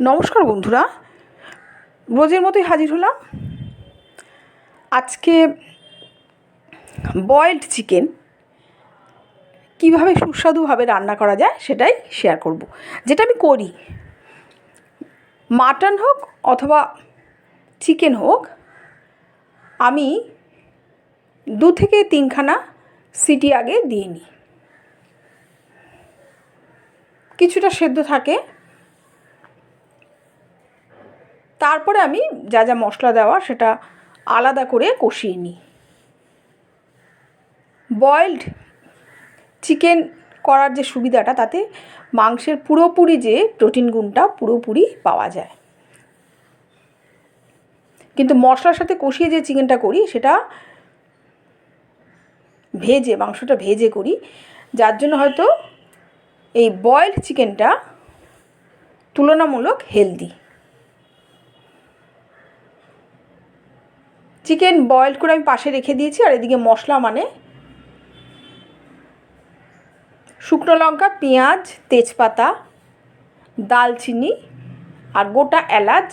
নমস্কার বন্ধুরা। রোজের মতোই হাজির হলাম। আজকে বয়েলড চিকেন কীভাবে সুস্বাদুভাবে রান্না করা যায় সেটাই শেয়ার করব। যেটা আমি করি মাটন হোক অথবা চিকেন হোক, আমি দু থেকে তিনখানা সিটি আগে দিয়ে নিই। কিছুটা সেদ্ধ থাকে তারপরে আমি যা যা মশলা দেওয়া সেটা আলাদা করে কষিয়ে নিই। বয়েলড চিকেন করার যে সুবিধাটা, তাতে মাংসের পুরোপুরি যে প্রোটিন গুণটা পুরোপুরি পাওয়া যায়। কিন্তু মশলার সাথে কষিয়ে যে চিকেনটা করি, সেটা ভেজে, মাংসটা ভেজে করি, যার জন্য হয়তো এই বয়েলড চিকেনটা তুলনামূলক হেলদি চিকেন বয়েল করে আমি পাশে রেখে দিয়েছি, আর এদিকে মশলা মানে শুকনো লঙ্কা, পেঁয়াজ, তেজপাতা, দালচিনি, আর গোটা এলাচ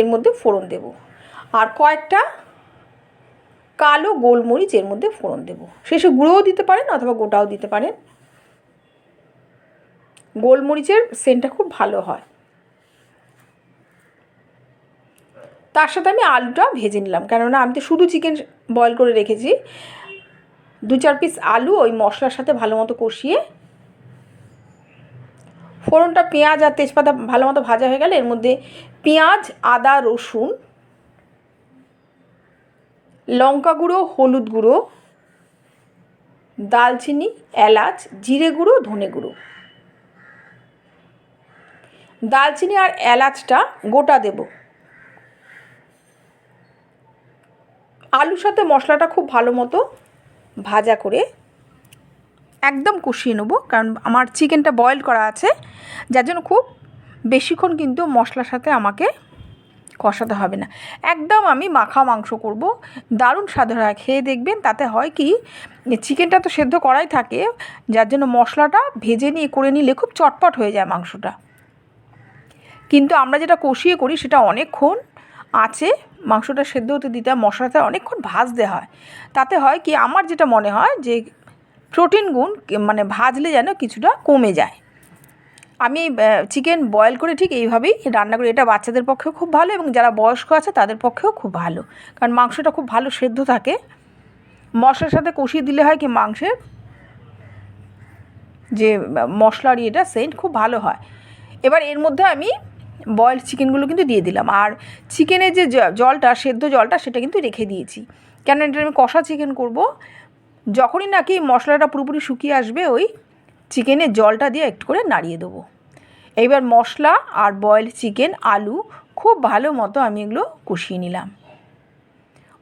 এর মধ্যে ফোড়ন দেব। আর কয়েকটা কালো গোলমরিচ এর মধ্যে ফোড়ন দেব। শেষে গুঁড়োও দিতে পারেন অথবা গোটাও দিতে পারেন। গোলমরিচের সেন্টটা খুব ভালো হয়। তার সাথে আমি আলুটা ভেজে নিলাম। কেননা আমি তো শুধু চিকেন বয়েল করে রেখেছি। দু চার পিস আলু ওই মশলার সাথে ভালো মতো কষিয়ে, ফোড়নটা পেঁয়াজ আর তেজপাতা ভালো মতো ভাজা হয়ে গেলে এর মধ্যে পেঁয়াজ, আদা, রসুন, লঙ্কা গুঁড়ো, হলুদ গুঁড়ো, দালচিনি, এলাচ, জিরে গুঁড়ো, ধনে গুঁড়ো। দালচিনি আর এলাচটা গোটা দেবো। আলুর সাথে মশলাটা খুব ভালো মতো ভাজা করে একদম কষিয়ে নেব, কারণ আমার চিকেনটা বয়েল করা আছে। যার জন্য খুব বেশিক্ষণ কিন্তু মশলার সাথে আমাকে কষাতে হবে না। একদম আমি মাখা মাংস করব, দারুণ হয়। খেয়ে দেখবেন তাতে হয় কি, চিকেনটা তো সেদ্ধ করাই থাকে, যার জন্য মশলাটা ভেজে নিয়ে, করে নিলে খুব চটপট হয়ে যায় মাংসটা। কিন্তু আমরা যেটা কষিয়ে করি সেটা অনেকক্ষণ আছে, মাংসটা সেদ্ধ হতে দিতে হয় মশলাটা অনেকক্ষণ ভাজতে হয়। তাতে হয় কি, আমার যেটা মনে হয় যে প্রোটিন গুণ মানে ভাজলে যেন কিছুটা কমে যায়। আমি চিকেন বয়েল করে ঠিক এইভাবেই রান্না করি। এটা বাচ্চাদের পক্ষেও খুব ভালো এবং যারা বয়স্ক আছে, তাদের পক্ষেও খুব ভালো। কারণ মাংসটা খুব ভালো সেদ্ধ থাকে। মশলার সাথে কষিয়ে দিলে হয় কি, মাংসের যে, মশলার ইয়েটা সেন্ট খুব ভালো হয়। এবার এর মধ্যে আমি বয়েল চিকেনগুলো কিন্তু দিয়ে দিলাম। আর চিকেনের যে জলটা, সেদ্ধ জলটা, সেটা কিন্তু রেখে দিয়েছি। কেন এটা আমি কষা চিকেন করব। যখনই নাকি মশলাটা পুরোপুরি শুকিয়ে আসবে, ওই চিকেনের জলটা দিয়ে একটু করে নাড়িয়ে দেবো। এইবার মশলা আর বয়েল চিকেন আলু খুব ভালো মতো আমি এগুলো কষিয়ে নিলাম।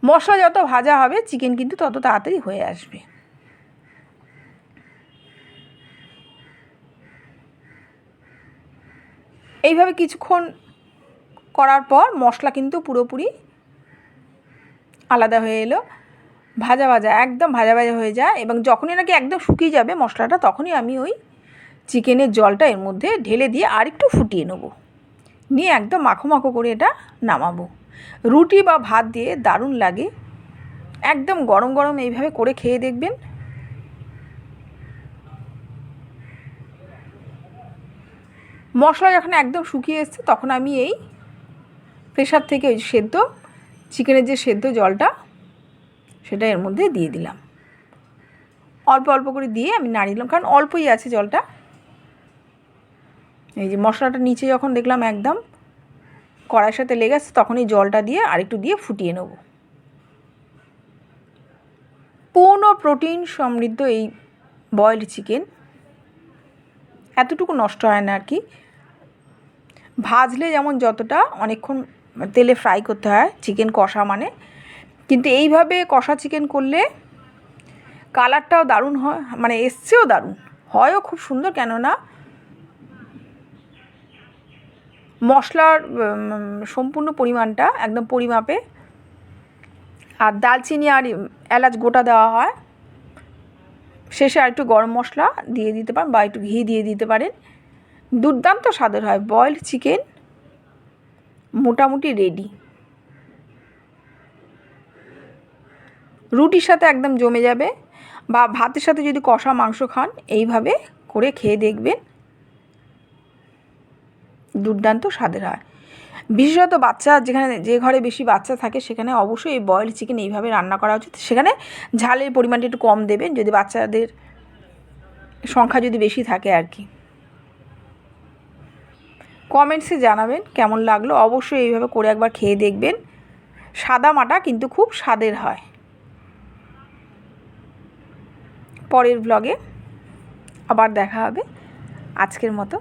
মশলা যত ভাজা হবে চিকেন কিন্তু তত তাড়াতাড়ি হয়ে আসবে। এইভাবে কিছুক্ষণ করার পর মশলা কিন্তু পুরোপুরি আলাদা হয়ে এলো। ভাজা ভাজা, একদম ভাজা ভাজা হয়ে যায় এবং যখনই নাকি একদম শুকিয়ে যাবে মশলাটা, তখনই আমি ওই চিকেনের জলটা এর মধ্যে ঢেলে দিয়ে আরেকটু ফুটিয়ে নেব। নিয়ে একদম মাখো মাখো করে এটা নামাবো। রুটি বা ভাত দিয়ে দারুণ লাগে। একদম গরম গরম এইভাবে করে খেয়ে দেখবেন। মশলা যখন একদম শুকিয়ে এসছে, তখন আমি এই প্রেশার থেকে ওই সেদ্ধ, চিকেনের যে সেদ্ধ জলটা, সেটা এর মধ্যে দিয়ে দিলাম। অল্প অল্প করে দিয়ে আমি নাড়িয়ে দিলাম, কারণ অল্পই আছে জলটা। এই যে মশলাটা নিচে যখন দেখলাম একদম কড়াইয়ের সাথে লেগে আসছে তখন এই জলটা দিয়ে আরেকটু দিয়ে ফুটিয়ে নেব। পূর্ণ প্রোটিন সমৃদ্ধ এই বয়েলড চিকেন এতটুকু নষ্ট হয় না আর কি। ভাজলে যেমন যতটা অনেকক্ষণ তেলে ফ্রাই করতে হয় চিকেন কষা মানে। কিন্তু এইভাবে কষা চিকেন করলে কালারটাও দারুণ হয় মানে এসছেও দারুণ। হয়ও খুব সুন্দর, কেননা মশলার সম্পূর্ণ পরিমাণটা একদম পরিমাপে। আর দালচিনি আর এলাচ গোটা দেওয়া হয়। শেষে আর একটু গরম মশলা দিয়ে দিতে পারেন বা একটু ঘি দিয়ে দিতে পারেন। দুর্দান্ত স্বাদের হয়। বয়েলড চিকেন মোটামুটি রেডি। রুটির সাথে একদম জমে যাবে বা ভাতের সাথে যদি কষা মাংস খান, এইভাবে করে খেয়ে দেখবেন। দুর্দান্ত স্বাদের হয়। বিশেষত বাচ্চা, যেখানে যে ঘরে বেশি বাচ্চা থাকে, সেখানে অবশ্যই এই বয়েল চিকেন এইভাবে রান্না করা উচিত। সেখানে ঝালের পরিমাণটা একটু কম দেবেন, যদি বাচ্চাদের সংখ্যা যদি বেশি থাকে আর কি। কমেন্টসে জানাবেন কেমন লাগল। অবশ্যই এইভাবে করে একবার খেয়ে দেখবেন। সাদা মাটা কিন্তু খুব স্বাদের হয়। পরের ব্লগে আবার দেখা হবে। আজকের মতো।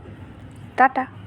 টাটা।